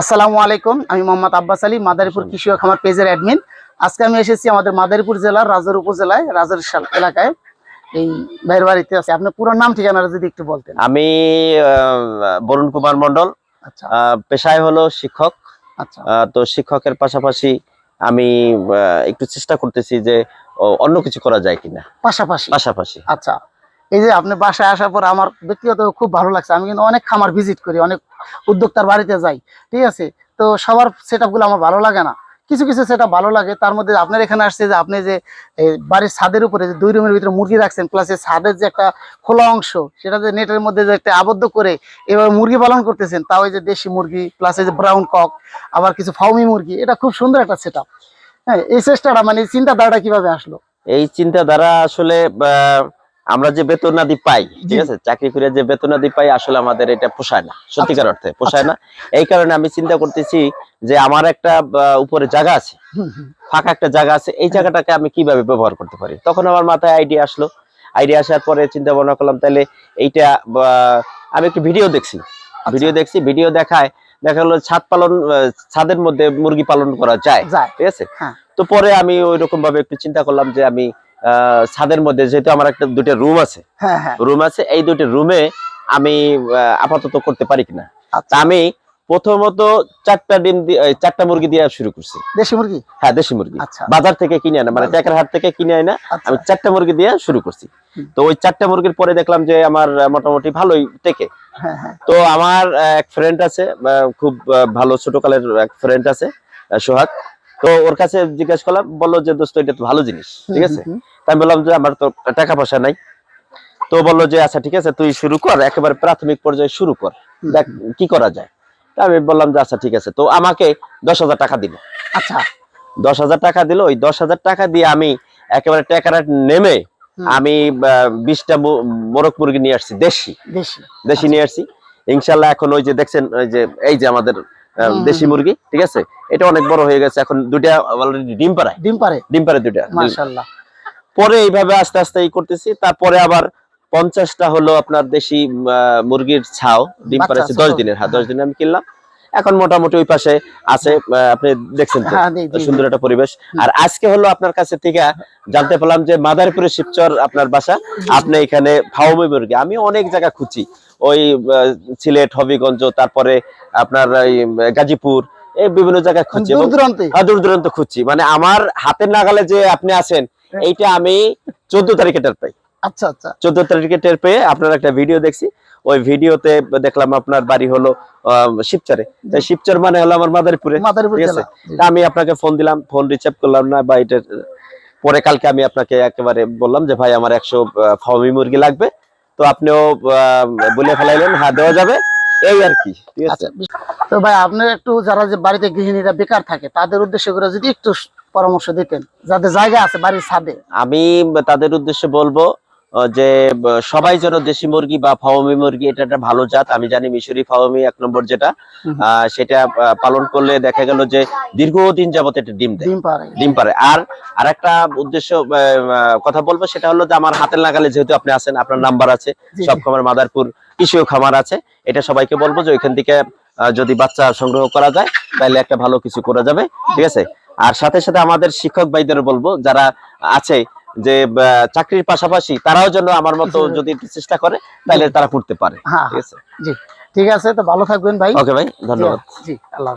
আসসালামু আলাইকুম আমি মোহাম্মদ আব্বাস আলী মাদারীপুর কৃষি খামার পেজের অ্যাডমিন আজকে আমি এসেছি আমাদের মাদারীপুর জেলার রাজার উপজেলায় রাজার এলাকায়। এই ভাইয়ের বাড়িতে আছে। আপনি পুরো নাম ঠিকানাটা যদি একটু বলতেন। আমি বরুণ কুমার মন্ডল আচ্ছা। পেশায় হলো শিক্ষক। আচ্ছা। তো শিক্ষকের পাশাপাশি আমি একটু চেষ্টা করতেছি যে অন্য কিছু করা যায় কিনা। পাশাপাশি। পাশাপাশি। আচ্ছা। এই যে আপনি বাসায় আসার পর আমার ব্যক্তিগত খুব ভালো লাগছে। আমি কিন্তু অনেক খামার ভিজিট করি, অনেক উদ্যোক্তার বাড়িতে যাই, ঠিক আছে? তো সবার সেট আমার ভালো লাগে না। কিছু কিছু সেটা ভালো লাগে, তার মধ্যে আপনার এখানে আসছে যে আপনি যে বাড়ির ছাদের উপরে যে দুই রুমের ভিতরে মুরগি রাখছেন প্লাস ছাদের যে একটা খোলা অংশ, সেটা যে নেটের মধ্যে যে একটা আবদ্ধ করে এবার মুরগি পালন করতেছেন, তাও যে দেশি মুরগি প্লাস এই যে ব্রাউন কক আবার কিছু ফাউমি মুরগি, এটা খুব সুন্দর একটা সেট হ্যাঁ এই চেষ্টাটা মানে চিন্তাধারাটা কীভাবে আসলো? এই চিন্তাধারা আসলে আমরা যে বেতনাদি পাই ঠিক আছে? চাকরি করে যে বেতনাদি পাই আসলে আমাদের এটা পোষায় না সত্যিকার অর্থে পোষায় না। এই কারণে আমি চিন্তা করতেছি যে আমার একটা উপরে জায়গা আছে ফাঁকা একটা জায়গা আছে এই জায়গাটাকে আমি কীভাবে ব্যবহার করতে পারি? তখন আমার মাথায় আইডিয়া আসলো। আইডিয়া আসার পরে চিন্তা ভাবনা করলাম তাহলে এইটা আমি একটু ভিডিও দেখছি। ভিডিও দেখছি ভিডিও দেখায় দেখা গেলো ছাদ পালন ছাদের মধ্যে মুরগি পালন করা যায় ঠিক আছে? হ্যাঁ। তো পরে আমি ওই রকম ভাবে একটু চিন্তা করলাম যে আমি ছাদের মধ্যে যেহেতু আমার একটা দুটো রুম আছে হ্যাঁ হ্যাঁ। রুম আছে এই দুটো রুমে আমি আপাতত করতে পারি কিনা? আচ্ছা। আমি প্রথমত চারটা ডিম চারটা মুরগি দিয়ে শুরু করছি। দেশি মুরগি? হ্যাঁ দেশি মুরগি। আচ্ছা। বাজার থেকে কিনে আনা মানে। টেকার হাট থেকে কিনে আনা আচ্ছা। আমি চারটা মুরগি দিয়ে শুরু করছি। তো ওই চারটা মুরগির পরে দেখলাম যে আমার মোটামুটি ভালোই টেকে। হ্যাঁ তো আমার এক ফ্রেন্ড আছে খুব ভালো ছোটকালের এক ফ্রেন্ড আছে সোহাগ। তো ওর কাছে জিজ্ঞেস করলাম বলল যে দোস্ত এটা তো ভালো জিনিস ঠিক আছে? তাই আমি বললাম যে আমার তো টাকা পয়সা নাই। তো বলল যে আচ্ছা ঠিক আছে তুই শুরু কর একেবারে প্রাথমিক পর্যায়ে শুরু কর দেখ কি করা যায়। আমি বললাম যে আচ্ছা ঠিক আছে। তো আমাকে দশ হাজার টাকা দিল। আচ্ছা। দশ হাজার টাকা দিল ওই দশ হাজার টাকা দিয়ে আমি একেবারে টেকারাট নেমে আমি বিশটা মোরগ মুরগি নিয়ে আসছি দেশি। দেশি। দেশি নিয়ে আসছি। ইনশাল্লাহ এখন ওই যে দেখছেন ওই যে এই যে আমাদের দেশি মুরগি ঠিক আছে? এটা অনেক বড় হয়ে গেছে। এখন দুটা অলরেডি ডিম পাড়ায়। ডিম পারে ডিম পারে দুটা মাশাআল্লাহ। পরে এইভাবে আস্তে আস্তে এই করতেছি। তারপরে আবার পঞ্চাশটা হলো আপনার দেশি আহ, মুরগির ছাও। ডিম পারে দশ দিনের হ্যাঁ দশ দিনে আমি কিনলাম। এখন মোটামুটি ওই পাশে আছে আপনি দেখছেন হ্যাঁ সুন্দর একটা পরিবেশ। আর আজকে হলো আপনার কাছে থেকে জানতে পারলাম যে মাদারীপুরে শিবচর আপনার বাসা। আপনি এখানে ফাউমি মুরগি আমি অনেক জায়গা খুঁজি ওই সিলেট হবিগঞ্জ তারপরে আপনার গাজীপুর এই বিভিন্ন জায়গায় খুঁজি দূর হ্যাঁ, দূর দূরান্ত খুঁজছি। মানে আমার হাতের নাগালে যে আপনি আছেন এইটা আমি চোদ্দ তারিখে টের পাই। আচ্ছা আচ্ছা। চোদ্দ তারিখে টের পেয়ে আপনার একটা ভিডিও দেখছি। ওই ভিডিওতে দেখলাম আপনার বাড়ি হলো শিবচরে। তাই শিবচর মানে হলো আমার মাদারীপুরে ঠিক আছে। তা আমি আপনাকে ফোন দিলাম ফোন রিসিভ করলাম না বা এটা পরে কালকে আমি আপনাকে একেবারে বললাম যে ভাই আমার একশো ফাউমি মুরগি লাগবে। তো আপনিও বলে ফেলাইলেন হ্যাঁ দেওয়া যাবে। এই আর কি ঠিক আছে? আচ্ছা তো ভাই আপনার একটু যারা যে বাড়িতে গৃহিণীরা বেকার থাকে তাদের উদ্দেশ্য করে যদি একটু পরামর্শ দিতেন যাদের জায়গা আছে বাড়ির ছাদে। আমি তাদের উদ্দেশ্যে বলব যে সবাই যেন দেশি মুরগি বা ফাওমি মুরগি এটা একটা ভালো জাত। আমি জানি মিশরি ফাওমি এক নম্বর যেটা। সেটা পালন করলে দেখা গেল যে দীর্ঘদিন যাবত এটা ডিম দেয়। ডিম পারে। ডিম পারে। আর আরেকটা উদ্দেশ্য কথা বলব সেটা হলো যে আমার হাতের লাগালে যেহেতু আপনি আছেন আপনার নাম্বার আছে সব খামার মাদারপুর কৃষিও খামার আছে। এটা সবাইকে বলব যে ওইখান থেকে যদি বাচ্চা সংগ্রহ করা যায় তাহলে একটা ভালো কিছু করা যাবে। ঠিক আছে? আর সাথে সাথে আমাদের শিক্ষক ভাইদের বলব যারা আছে যে চাকরির পাশাপাশি তারাও যেন আমার মতো যদি চেষ্টা করে তাহলে তারা করতে পারে। হ্যাঁ ঠিক আছে? ঠিক আছে তো ভালো থাকবেন ভাই। ওকে ভাই ধন্যবাদ। জি আল্লাহ হাফেজ।